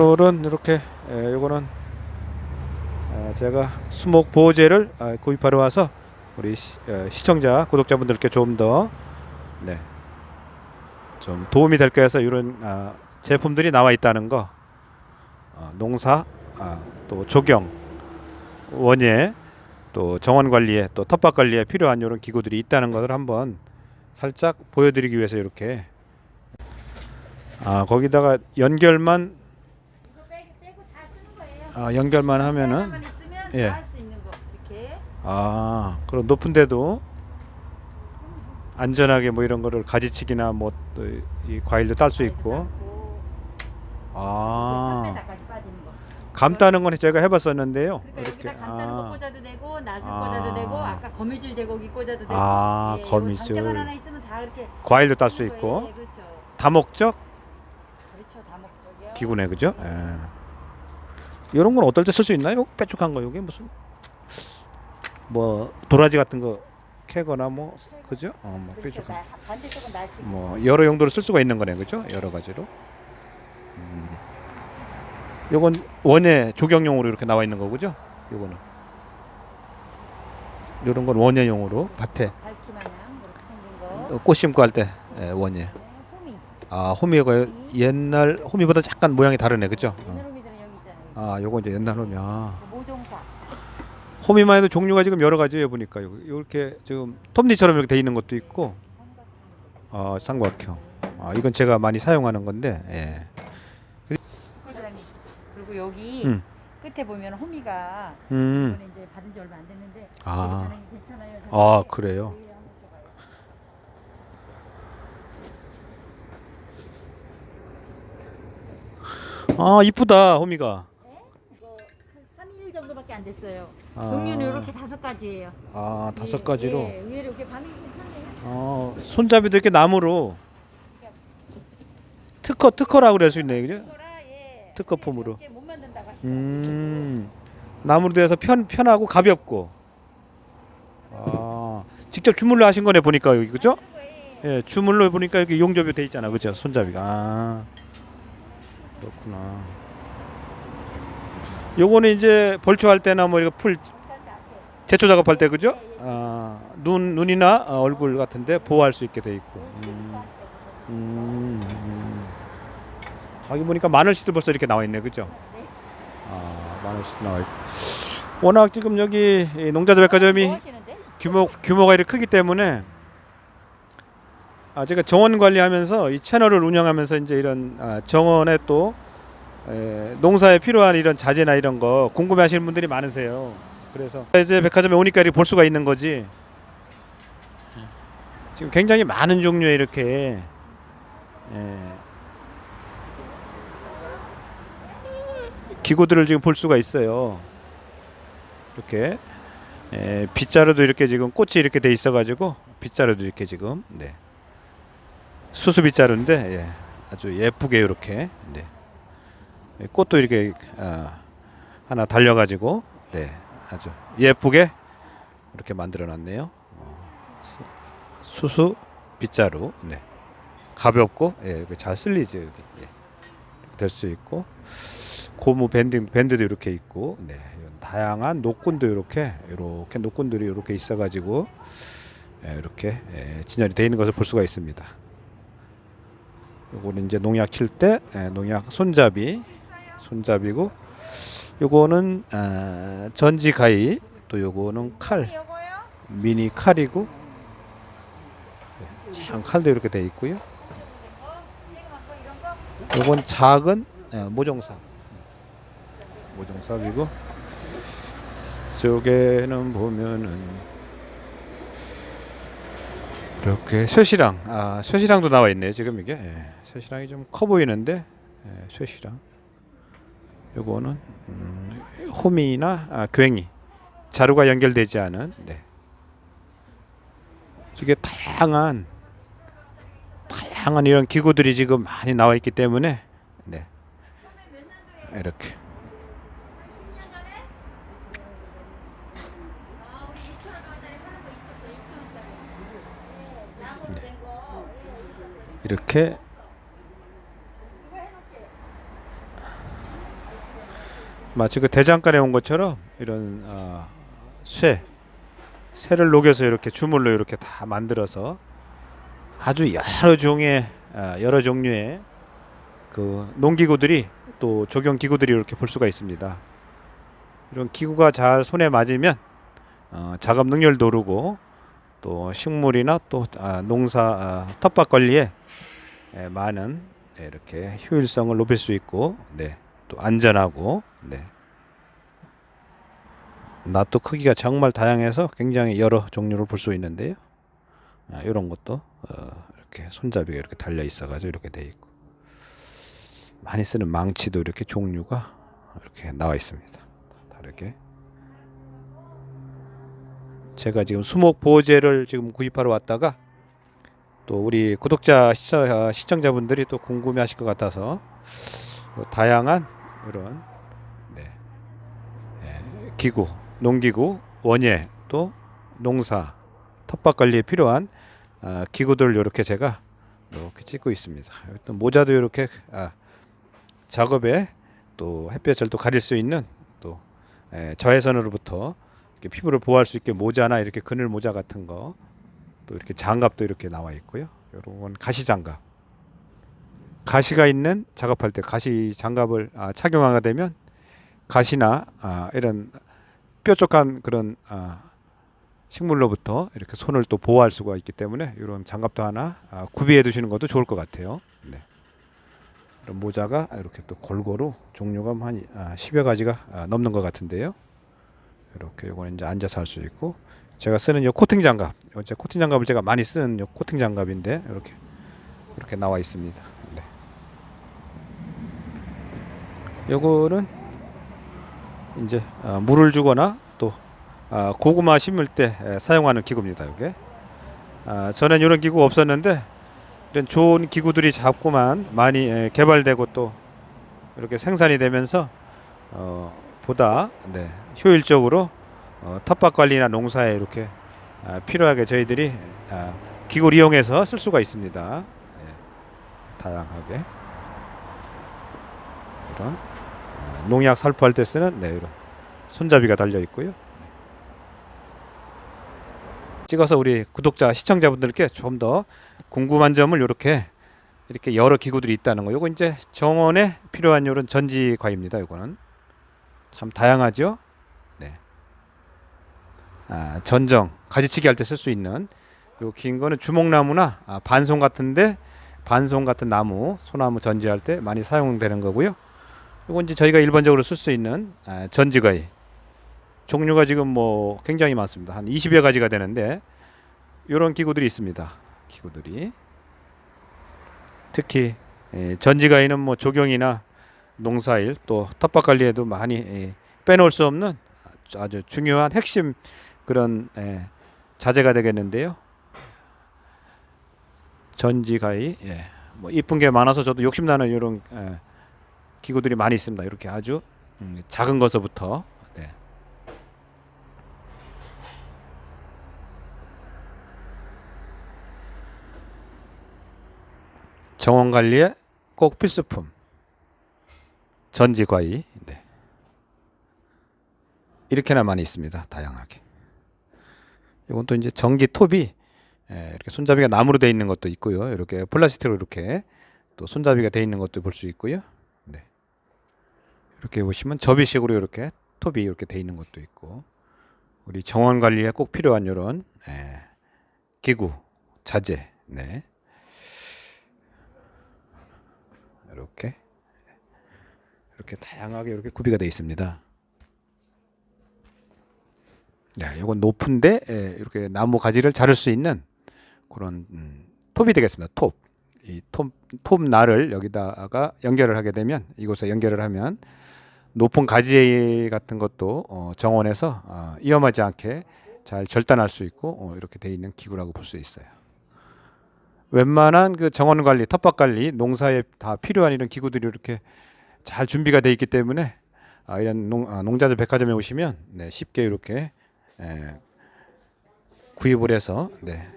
오늘은 이렇게 에, 요거는 어, 제가 수목 보호제를 아, 구입하러 와서 우리 시, 어, 시청자 구독자분들께 좀더 네. 좀 도움이 될 거여서 이런 아, 제품들이 나와 있다는 거 어, 농사 아, 또 조경 원예 또 정원 관리에 또 텃밭 관리에 필요한 이런 기구들이 있다는 것을 한번 살짝 보여드리기 위해서 이렇게 아 거기다가 연결만 이거 빼고 빼고 다 쓰는 거예요. 아 연결만 하면은 예. 다할수 있는 거 이렇게. 아 그럼 높은 데도 안전하게 뭐 이런 거를 가지치기나 뭐이 과일도 딸 수 있고 아 3m까지 빠지는 거. 감 따는 건 제가 해봤었는데요 그러니까 여기다 감 따는 거 꽂아도 되고 아. 꽂아도 되고 아까 거미줄 제거기 꽂아도 되고. 아, 예, 요거 거미줄. 장대만 하나 있으면 다 이렇게. 과일도 딸수 쓰는 거예요. 있고 예, 그렇죠. 다목적 그렇죠. 다목적이요. 기구네 그죠? 예. 이런 건 어떨 때 쓸 수 있나요? 뾰족한 거 이게 무슨 뭐 도라지 같은 거 캐거나 뭐 그죠? 어뭐 나- 반대쪽은 나시고. 뭐 여러 용도로 쓸 수가 있는 거네 그죠? 여러 가지로. 음. 요건 원예 조경용으로 이렇게 나와 있는 거고죠? 요거는 이런 건 원예용으로 밭에 밝기 마냥 이렇게 생긴 거. 어, 꽃 심고 할 때 예, 원예. 네, 호미. 아 호미가 옛날 호미보다 약간 모양이 다르네 그죠? 어. 아요. 아 요거 이제 옛날 호미. 아. 그 모종사. 호미만 해도 종류가 지금 여러 가지예요 보니까 요- 이렇게 지금 톱니처럼 이렇게 돼 있는 것도 있고 어 삼각형 아 이건 제가 많이 사용하는 건데 예. 그리고 여기 음. 끝에 보면 호미가 음. 이번에 이제 받은 지 얼마 안 됐는데 아. 반응이 괜찮아요. 아. 그래요? 여기 한번 줘봐요. 아 이쁘다 호미가 3일 정도밖에 안 됐어요. 아. 종류는 이렇게 다섯 가지예요. 아 다섯 예, 가지로 예, 의외로 이렇게 반응이 괜찮네요. 어 손잡이도 이렇게 나무로 특허 특허라고 그럴 수 있네 그죠? 이거라, 예. 특허품으로. 이렇게 못 만든다고 하시죠. 음 나무로 돼서 편 편하고 가볍고 아 직접 주물러 하신 거네 보니까 여기 그죠? 예 주물러 보니까 여기 용접이 돼 있잖아 그죠? 손잡이가 아 그렇구나. 요거는 이제 벌초할 때나 뭐 이렇게 풀 제초 작업할 때 그죠? 아, 눈 눈이나 어, 얼굴 같은데 보호할 수 있게 돼 있고. 음, 음, 음. 여기 보니까 마늘씨도 벌써 이렇게 나와 있네, 그죠? 아, 마늘씨도 나와 있고. 워낙 지금 여기 이 농자재 백화점이 뭐 하시는데? 규모 규모가 이렇게 크기 때문에 아 제가 정원 관리하면서 이 채널을 운영하면서 이제 이런 아, 정원에 또 에, 농사에 필요한 이런 자재나 이런 거 궁금해하시는 분들이 많으세요. 그래서 이제 백화점에 오니까 이렇게 볼 수가 있는 거지. 지금 굉장히 많은 종류의 이렇게 예, 기구들을 지금 볼 수가 있어요. 이렇게 에, 빗자루도 이렇게 지금 꽃이 이렇게 돼 있어가지고 빗자루도 이렇게 지금 네. 수수 빗자루인데 예, 아주 예쁘게 이렇게 네. 예, 꽃도 이렇게 아, 하나 달려가지고 네, 아주 예쁘게 이렇게 만들어놨네요. 어, 수- 수수 빗자루 네. 가볍고 예, 잘 쓸리죠 여기 예. 될수 있고 고무 밴드 밴드도 이렇게 있고 네. 다양한 노끈도 이렇게 이렇게 노끈들이 이렇게 있어가지고 예, 이렇게 예, 진열이 되어 있는 것을 볼 수가 있습니다. 요거는 이제 농약 칠때 예, 농약 손잡이 손잡이고 요거는 아, 전지 가위 또 요거는 칼? 미니 칼이고 예, 장 칼도 이렇게 돼 있고요. 요건 작은 예, 모종삽 모종삽이고 저게는 보면은 이렇게 쇠시랑 아 쇠시랑도 나와 있네요 지금 이게 예, 쇠시랑이 좀 커 보이는데 예, 쇠시랑 요거는 음, 호미나 아, 괭이 자루가 연결되지 않은 네. 이게 다양한 다양한 이런 기구들이 지금 많이 나와 있기 때문에 네. 이렇게 이렇게 마치 그 대장간에 온 것처럼 이런 아, 쇠 쇠를 녹여서 이렇게 주물로 이렇게 다 만들어서 아주 여러 종의 아, 여러 종류의 그 농기구들이 또 조경 기구들이 이렇게 볼 수가 있습니다. 이런 기구가 잘 손에 맞으면 어, 작업 능률도 오르고 또 식물이나 또 아, 농사 아, 텃밭 관리에 에, 많은 네, 이렇게 효율성을 높일 수 있고 네, 또 안전하고 네. 낫도 크기가 정말 다양해서 굉장히 여러 종류를 볼 수 있는데요. 아, 이런 것도 어, 이렇게 손잡이가 이렇게 달려 있어가지고 이렇게 돼 있고 많이 쓰는 망치도 이렇게 종류가 이렇게 나와 있습니다. 다르게 제가 지금 수목 보호제를 지금 구입하러 왔다가 또 우리 구독자 시청, 시청자분들이 또 궁금해하실 것 같아서 또 다양한 이런 네, 예, 기구, 농기구, 원예 또 농사, 텃밭 관리에 필요한 아, 기구들을 이렇게 제가 이렇게 찍고 있습니다. 또 모자도 이렇게 아, 작업에 또 햇볕을 또 가릴 수 있는 또 에, 저해선으로부터 이렇게 피부를 보호할 수 있게 모자나 이렇게 그늘 모자 같은 거 또 이렇게 장갑도 이렇게 나와 있고요. 이런 건 가시 장갑. 가시가 있는 작업할 때 가시 장갑을 아, 착용하게 되면 가시나 아, 이런 뾰족한 그런 아, 식물로부터 이렇게 손을 또 보호할 수가 있기 때문에 이런 장갑도 하나 아, 구비해 두시는 것도 좋을 것 같아요. 네. 모자가 이렇게 또 골고루 종류가 한 아, 10여 가지가 아, 넘는 것 같은데요. 이렇게 요거는 이제 앉아서 할 수 있고 제가 쓰는 요 코팅 장갑, 요제 코팅 장갑을 제가 많이 쓰는 요 코팅 장갑인데 이렇게 이렇게 나와 있습니다. 네. 요거는 이제 아, 물을 주거나 또 아, 고구마 심을 때 에, 사용하는 기구입니다. 이게 아, 전엔 이런 기구 없었는데 이런 좋은 기구들이 자꾸만 많이 에, 개발되고 또 이렇게 생산이 되면서 어, 보다 네, 효율적으로 어, 텃밭 관리나 농사에 이렇게 아, 필요하게 저희들이 아, 기구를 이용해서 쓸 수가 있습니다. 네, 다양하게 이런 어, 농약 살포할 때 쓰는 네, 이런 손잡이가 달려 있고요. 찍어서 우리 구독자 시청자분들께 좀 더 궁금한 점을 이렇게 이렇게 여러 기구들이 있다는 거. 요거 이제 정원에 필요한 이런 전지과입니다. 요거는 참 다양하죠. 네. 아, 전정 가지치기 할 때 쓸 수 있는 요 긴 거는 주목나무나 아, 반송 같은데 반송 같은 나무 소나무 전지할 때 많이 사용되는 거고요. 요건 이제 저희가 일반적으로 쓸 수 있는 아, 전지과이 종류가 지금 뭐 굉장히 많습니다. 한 20여 가지가 되는데 이런 기구들이 있습니다. 기구들이 특히 예, 전지가이는 뭐 조경이나 농사일 또 텃밭 관리에도 많이 예, 빼놓을 수 없는 아주- 중요한 핵심 그런 예, 자재가 되겠는데요. 전지가이 예, 뭐 이쁜 게 많아서 저도 욕심나는 이런 예, 기구들이 많이 있습니다. 이렇게 아주 음, 작은 것부터 네. 정원 관리에 꼭 필수품 전지과이 네. 이렇게나 많이 있습니다 다양하게 이건 또 이제 전기 톱이 예, 이렇게 손잡이가 나무로 되어 있는 것도 있고요 이렇게 플라스틱으로 이렇게 또 손잡이가 되어 있는 것도 볼 수 있고요 네. 이렇게 보시면 접이식으로 이렇게 톱이 이렇게 되어 있는 것도 있고 우리 정원 관리에 꼭 필요한 이런 예, 기구 자재 네. 이렇게 이렇게 다양하게 이렇게 구비가 되어 있습니다. 네, 이건 높은데 예, 이렇게 나무 가지를 자를 수 있는 그런 음, 톱이 되겠습니다. 톱. 이 톱, 톱 날을 여기다가 연결을 하게 되면 이곳에 연결을 하면 높은 가지 같은 것도 어, 정원에서 어, 위험하지 않게 잘 절단할 수 있고 어, 이렇게 되어 있는 기구라고 볼 수 있어요. 웬만한 그 정원 관리, 텃밭 관리, 농사에 다 필요한 이런 기구들이 이렇게 잘 준비가 돼 있기 때문에 아, 이런 농, 아, 농자재 백화점에 오시면 네, 쉽게 이렇게 에, 구입을 해서 네,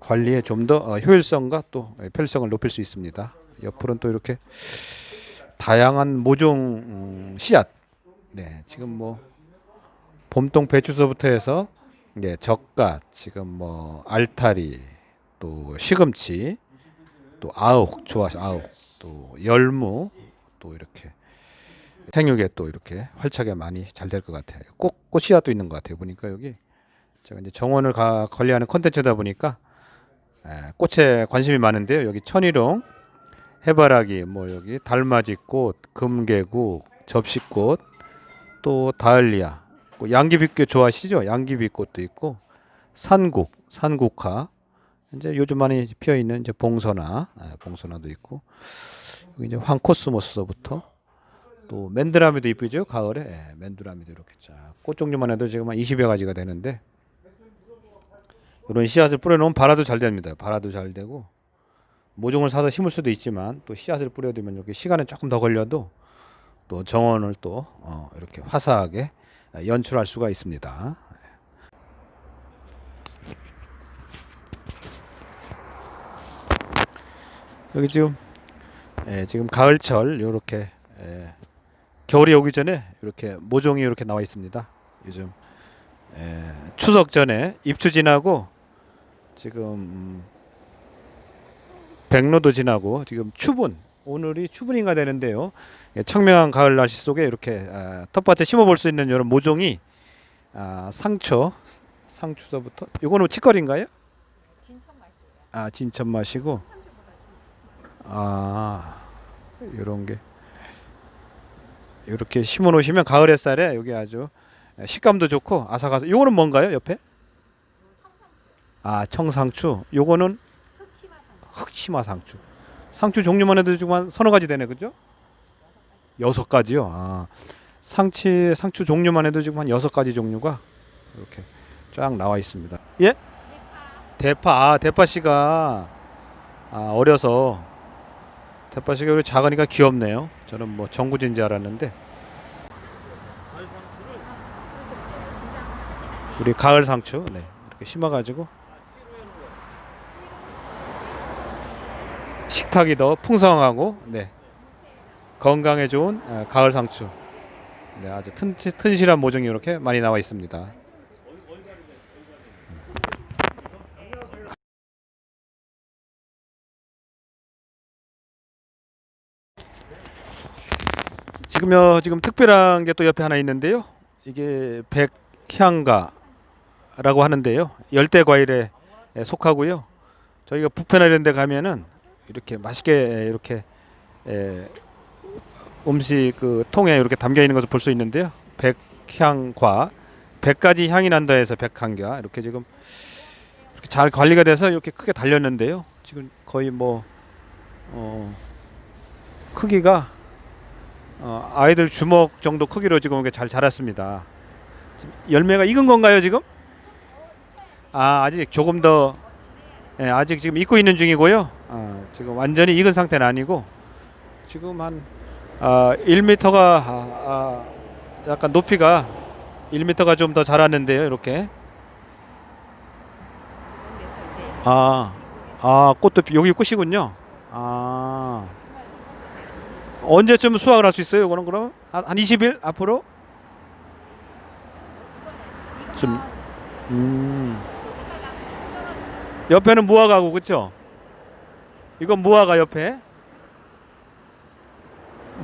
관리에 좀더 어, 효율성과 또 예, 편리성을 높일 수 있습니다. 옆으로는 또 이렇게 다양한 모종 음, 씨앗. 네, 지금 뭐 봄동 배추서부터 해서 네, 젓갓, 지금 뭐 알타리, 또 시금치, 또 아욱 좋아 아욱, 또 열무, 또 이렇게 생육에 또 이렇게 활차게 많이 잘 될 것 같아요. 꽃, 꽃 씨앗도 있는 것 같아요. 보니까 여기 제가 이제 정원을 가, 관리하는 컨텐츠다 보니까 에, 꽃에 관심이 많은데요. 여기 천일홍, 해바라기, 뭐 여기 달맞이꽃, 금계국, 접시꽃, 또 다을리아, 뭐 양귀비꽃 좋아하시죠? 양귀비꽃도 있고 산국, 산국화. 이제 요즘 많이 피어 있는 이제 봉선화, 아, 봉선화도 있고 여기 이제 황코스모스부터 또 맨드라미도 이쁘죠? 가을에 예, 맨드라미도 이렇게 쫙. 꽃 종류만 해도 지금 한 20여 가지가 되는데 이런 씨앗을 뿌려놓으면 발화도 잘 됩니다. 발화도 잘 되고 모종을 사서 심을 수도 있지만 또 씨앗을 뿌려두면 이렇게 시간은 조금 더 걸려도 또 정원을 또 어, 이렇게 화사하게 연출할 수가 있습니다. 여기 지금 예, 지금 가을철 이렇게 예, 겨울이 오기 전에 이렇게 모종이 이렇게 나와 있습니다. 요즘 예, 추석 전에 입추 지나고 지금 음, 백로도 지나고 지금 추분 오늘이 추분인가 되는데요. 예, 청명한 가을 날씨 속에 이렇게 아, 텃밭에 심어볼 수 있는 이런 모종이 아, 상초 상추서부터 이거는 치거리인가요? 진천 맛이에요. 아 진천 맛이고 아 이런 게 이렇게 심어 놓으시면 가을 햇살에 여기 아주 식감도 좋고 아삭아삭 요거는 뭔가요 옆에 아 청상추 요거는 흑치마 상추. 상추 종류만 해도 지금 한 서너 가지 되네 그죠? 여섯 가지요? 아. 상치 상추 종류만 해도 지금 한 여섯 가지 종류가 이렇게 쫙 나와 있습니다. 예? 대파. 아 대파 씨가 아 어려서. 대파 씨가 이렇게 작으니까 귀엽네요. 저는 뭐 정구진 줄 알았는데. 우리 가을 상추 네. 이렇게 심어가지고 식탁이 더 풍성하고 네 건강에 좋은 아, 가을 상추 네 아주 튼, 튼실한 모종이 이렇게 많이 나와 있습니다. 지금요 지금 특별한 게 또 옆에 하나 있는데요. 이게 백향가라고 하는데요. 열대 과일에 속하고요. 저희가 뷔페나 이런 데 가면은 이렇게 맛있게 이렇게 에, 음식 그 통에 이렇게 담겨 있는 것을 볼 수 있는데요. 백향과 백 가지 향이 난다 해서 백향가 이렇게 지금 이렇게 잘 관리가 돼서 이렇게 크게 달렸는데요. 지금 거의 뭐 어, 크기가 어, 아이들 주먹 정도 크기로 지금 이게 잘 자랐습니다. 열매가 익은 건가요 지금? 아 아직 조금 더 예, 아직 지금 익고 있는 중이고요. 아, 지금 완전히 익은 상태는 아니고 지금 한 아, 1m가 아, 아, 약간 높이가 1m가 좀 더 자랐는데요. 이렇게 아, 아 꽃도 피- 여기 꽃이군요. 아 언제쯤 수확을 할 수 있어요? 이거는 그럼 한, 한 20일 앞으로? 좀 음. 옆에는 무화과고 그렇죠? 이건 무화과 옆에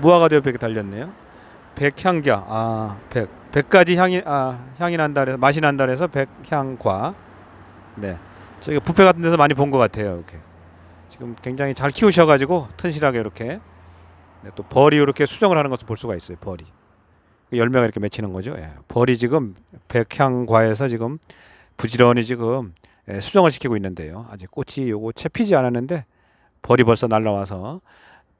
무화과도 옆에 달렸네요. 백향과 아, 백. 백 가지 향이 아, 향이 난다 그래서 맛이 난다 그래서 백향과 네. 저기 뷔페 같은 데서 많이 본 것 같아요. 이렇게. 지금 굉장히 잘 키우셔 가지고 튼실하게 이렇게 네, 또 벌이 이렇게 수정을 하는 것을 볼 수가 있어요. 벌이. 그 열매가 이렇게 맺히는 거죠. 예. 벌이 지금 백향과에서 지금 부지런히 지금 예, 수정을 시키고 있는데요. 아직 꽃이 요거 채 피지 않았는데 벌이 벌써 날라와서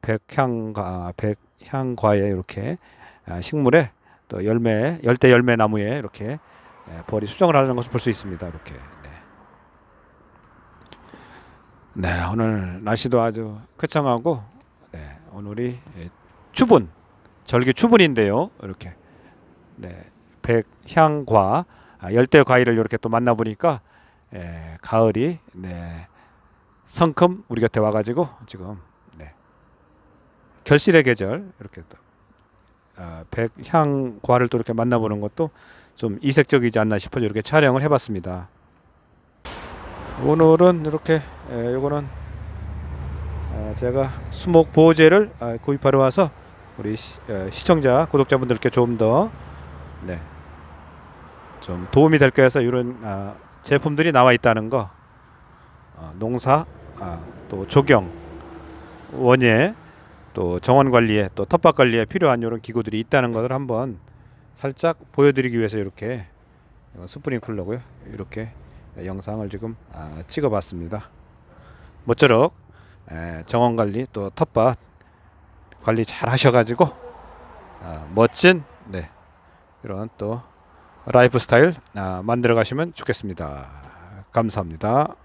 백향과 백향과에 이렇게 아, 식물에 또 열매 열대 열매 나무에 이렇게 예, 벌이 수정을 하는 것을 볼 수 있습니다. 이렇게. 네. 네, 오늘 날씨도 아주 쾌청하고 네, 오늘이 예, 추분 절기 추분인데요. 이렇게 네, 백향과 아, 열대 과일을 이렇게 또 만나 보니까 예, 가을이 네, 성큼 우리 곁에 와가지고 지금 네, 결실의 계절 이렇게 또 아, 백향과를 또 이렇게 만나보는 것도 좀 이색적이지 않나 싶어서 이렇게 촬영을 해봤습니다. 오늘은 이렇게 에, 요거는 아, 제가 수목 보호제를 아, 구입하러 와서 우리 시, 어, 시청자 구독자분들께 좀더 네, 좀 도움이 될까 해서 이런 아, 제품들이 나와 있다는 거 어, 농사 아, 또 조경 원예 또 정원 관리에 또 텃밭 관리에 필요한 이런 기구들이 있다는 것을 한번 살짝 보여드리기 위해서 이렇게 어, 스프링클러고요 이렇게 영상을 지금 아, 찍어봤습니다. 모쪼록 에, 정원 관리 또 텃밭 관리 잘 하셔가지고 아, 멋진 네 이런 또 라이프 스타일 아, 만들어 가시면 좋겠습니다. 감사합니다.